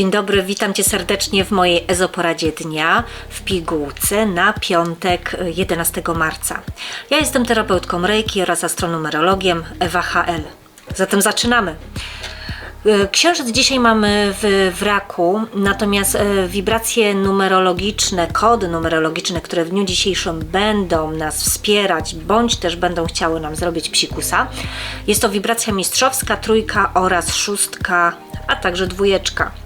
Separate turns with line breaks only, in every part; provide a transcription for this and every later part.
Dzień dobry, witam Cię serdecznie w mojej ezoporadzie dnia w pigułce na piątek y, 11 marca. Ja jestem terapeutką Reiki oraz astronumerologiem Ewa HL. Zatem zaczynamy. Y, Księżyc dzisiaj mamy w, w raku, natomiast y, wibracje numerologiczne, kody numerologiczne, które w dniu dzisiejszym będą nas wspierać, bądź też będą chciały nam zrobić psikusa, jest to wibracja mistrzowska, trójka oraz szóstka, a także dwójeczka.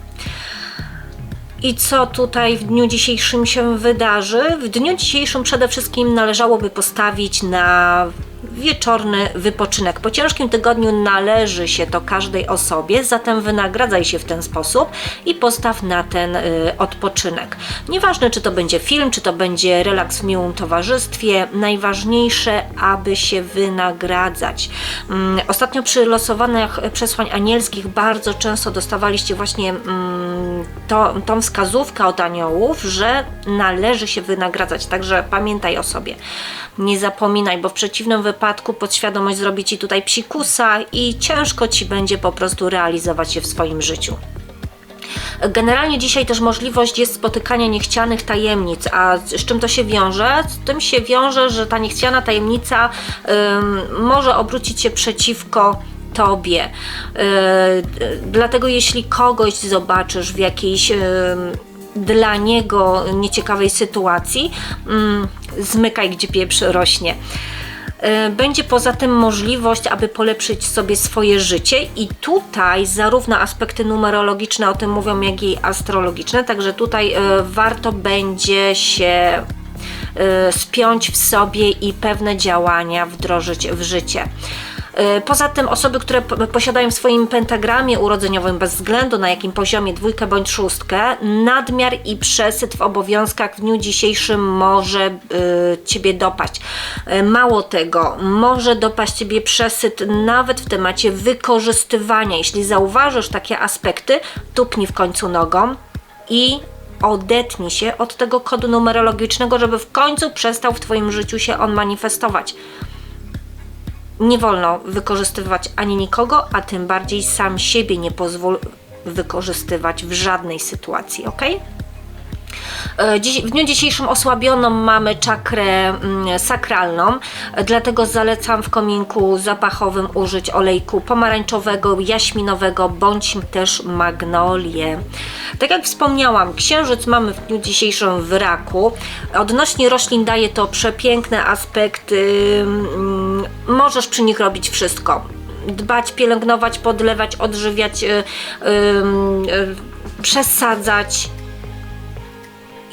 I co tutaj w dniu dzisiejszym się wydarzy? W dniu dzisiejszym przede wszystkim należałoby postawić na wieczorny wypoczynek. Po ciężkim tygodniu należy się to każdej osobie, zatem wynagradzaj się w ten sposób i postaw na ten y, odpoczynek. Nieważne, czy to będzie film, czy to będzie relaks w miłym towarzystwie, najważniejsze, aby się wynagradzać. Mm, ostatnio przy losowanych przesłań anielskich bardzo często dostawaliście właśnie mm, to, tą wskazówkę od aniołów, że należy się wynagradzać, także pamiętaj o sobie. Nie zapominaj, bo w przeciwnym wypadku podświadomość zrobi ci tutaj psikusa i ciężko ci będzie po prostu realizować się w swoim życiu. Generalnie dzisiaj też możliwość jest spotykania niechcianych tajemnic, a z czym to się wiąże? Z tym się wiąże, że ta niechciana tajemnica ym, może obrócić się przeciwko tobie. Yy, dlatego jeśli kogoś zobaczysz w jakiejś yy, dla niego nieciekawej sytuacji, yy, zmykaj gdzie pieprz rośnie. Będzie poza tym możliwość, aby polepszyć sobie swoje życie, i tutaj zarówno aspekty numerologiczne o tym mówią, jak i astrologiczne, także tutaj warto będzie się spiąć w sobie i pewne działania wdrożyć w życie. Poza tym osoby, które posiadają w swoim pentagramie urodzeniowym, bez względu na jakim poziomie, dwójkę bądź szóstkę, nadmiar i przesyt w obowiązkach w dniu dzisiejszym może y, Ciebie dopaść. Y, mało tego, może dopaść Ciebie przesyt nawet w temacie wykorzystywania. Jeśli zauważysz takie aspekty, tupnij w końcu nogą i odetnij się od tego kodu numerologicznego, żeby w końcu przestał w Twoim życiu się on manifestować nie wolno wykorzystywać ani nikogo, a tym bardziej sam siebie nie pozwól wykorzystywać w żadnej sytuacji, ok? W dniu dzisiejszym osłabioną mamy czakrę mm, sakralną, dlatego zalecam w kominku zapachowym użyć olejku pomarańczowego, jaśminowego bądź też magnolię. Tak jak wspomniałam, księżyc mamy w dniu dzisiejszym w raku. Odnośnie roślin daje to przepiękne aspekty. Mm, możesz przy nich robić wszystko dbać, pielęgnować, podlewać, odżywiać, yy, yy, przesadzać,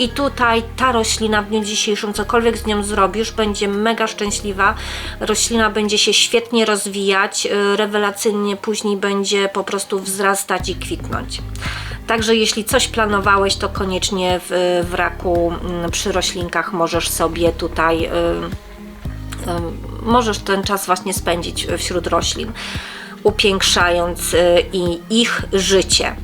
i tutaj ta roślina w dniu dzisiejszym, cokolwiek z nią zrobisz, będzie mega szczęśliwa. Roślina będzie się świetnie rozwijać, y, rewelacyjnie później będzie po prostu wzrastać i kwitnąć. Także jeśli coś planowałeś, to koniecznie w, w raku mm, przy roślinkach możesz sobie tutaj, y, y, możesz ten czas właśnie spędzić wśród roślin, upiększając i ich życie.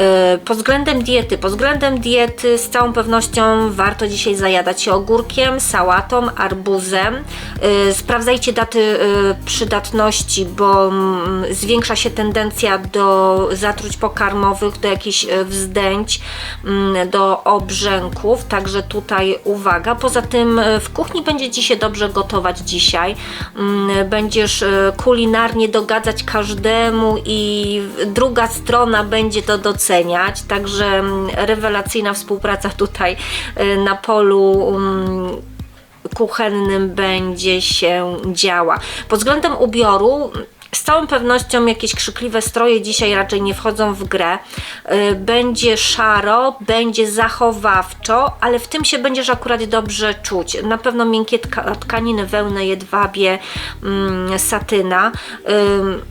E, pod względem diety, pod względem diety z całą pewnością warto dzisiaj zajadać się ogórkiem, sałatą, arbuzem. E, sprawdzajcie daty e, przydatności, bo mm, zwiększa się tendencja do zatruć pokarmowych, do jakichś wzdęć, mm, do obrzęków, także tutaj uwaga. Poza tym w kuchni będzie Ci się dobrze gotować dzisiaj. Mm, będziesz kulinarnie dogadzać każdemu i druga strona będzie to doceniać Także mm, rewelacyjna współpraca tutaj y, na polu mm, kuchennym będzie się działa. Pod względem ubioru z całą pewnością jakieś krzykliwe stroje dzisiaj raczej nie wchodzą w grę. Y, będzie szaro, będzie zachowawczo, ale w tym się będziesz akurat dobrze czuć. Na pewno miękkie tkaniny, wełny, jedwabie, mm, satyna.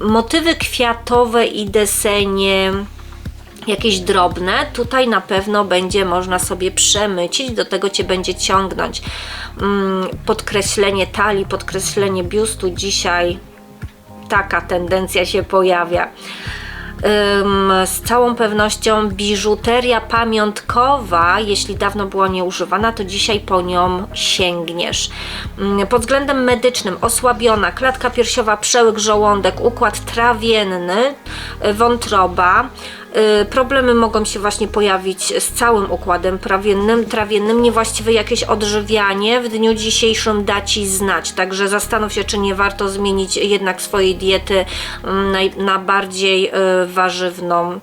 Y, motywy kwiatowe i desenie jakieś drobne, tutaj na pewno będzie można sobie przemycić, do tego Cię będzie ciągnąć. Mm, podkreślenie talii, podkreślenie biustu dzisiaj taka tendencja się pojawia z całą pewnością biżuteria pamiątkowa, jeśli dawno była nieużywana, to dzisiaj po nią sięgniesz. Pod względem medycznym osłabiona klatka piersiowa, przełyk, żołądek, układ trawienny, wątroba, Problemy mogą się właśnie pojawić z całym układem prawiennym, trawiennym. Niewłaściwe jakieś odżywianie w dniu dzisiejszym da Ci znać. Także zastanów się, czy nie warto zmienić jednak swojej diety mm, na, na bardziej y, warzywną.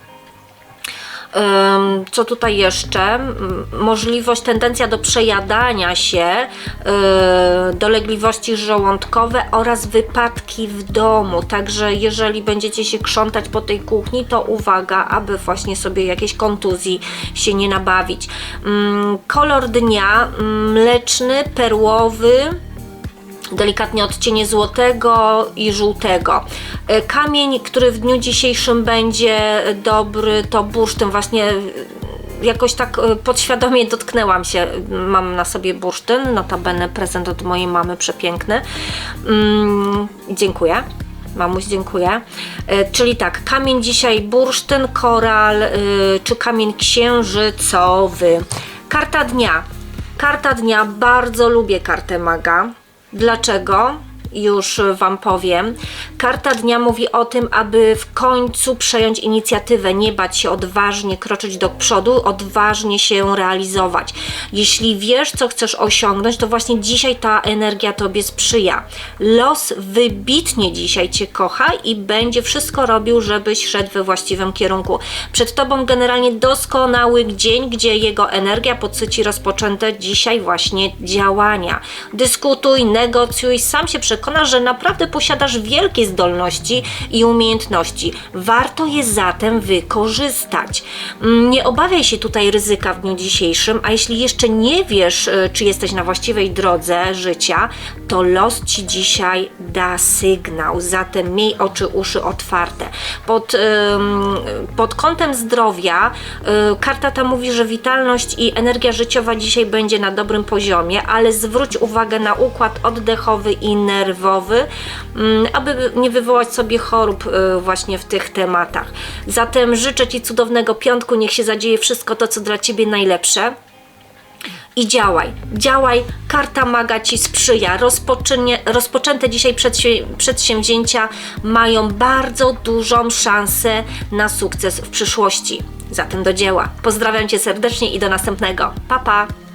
Co tutaj jeszcze? Możliwość, tendencja do przejadania się, yy, dolegliwości żołądkowe oraz wypadki w domu. Także jeżeli będziecie się krzątać po tej kuchni, to uwaga, aby właśnie sobie jakiejś kontuzji się nie nabawić. Ym, Kolor dnia mm, mleczny, perłowy, delikatnie odcienie złotego i żółtego. E, Kamień, który w dniu dzisiejszym będzie dobry, to bursztyn właśnie e, jakoś tak e, podświadomie dotknęłam się. Mam na sobie bursztyn, notabene prezent od mojej mamy przepiękny. Mm, dziękuję. Mamuś, dziękuję. Czyli tak, kamień dzisiaj bursztyn, koral czy kamień księżycowy. Karta dnia. Karta dnia, bardzo lubię kartę maga. Dlaczego? Już Wam powiem. Karta dnia mówi o tym, aby w końcu przejąć inicjatywę, nie bać się odważnie kroczyć do przodu, odważnie się realizować. Jeśli wiesz, co chcesz osiągnąć, to właśnie dzisiaj ta energia Tobie sprzyja. Los wybitnie dzisiaj Cię kocha i będzie wszystko robił, żebyś szedł we właściwym kierunku. Przed Tobą generalnie doskonały dzień, gdzie jego energia podsyci rozpoczęte dzisiaj właśnie działania. Dyskutuj, negocjuj, sam się przekonasz, że naprawdę posiadasz wielkie zdolności i umiejętności. Warto je zatem wykorzystać. Mm, Nie obawiaj się tutaj ryzyka w dniu dzisiejszym, a jeśli jeszcze nie wiesz, y, czy jesteś na właściwej drodze życia, to los Ci dzisiaj da sygnał. Zatem miej oczy, uszy otwarte. Pod, pod kątem zdrowia y, karta ta mówi, że witalność i energia życiowa dzisiaj będzie na dobrym poziomie, ale zwróć uwagę na układ oddechowy i nerwowy, mm, aby nie wywołać sobie chorób y, właśnie w tych tematach. Zatem życzę Ci cudownego piątku, niech się zadzieje wszystko to, co dla Ciebie najlepsze i działaj. Działaj, karta maga ci sprzyja. Rozpoczynie, rozpoczęte dzisiaj przedsięwzięcia mają bardzo dużą szansę na sukces w przyszłości. Zatem do dzieła. Pozdrawiam cię serdecznie i do następnego. Pa pa!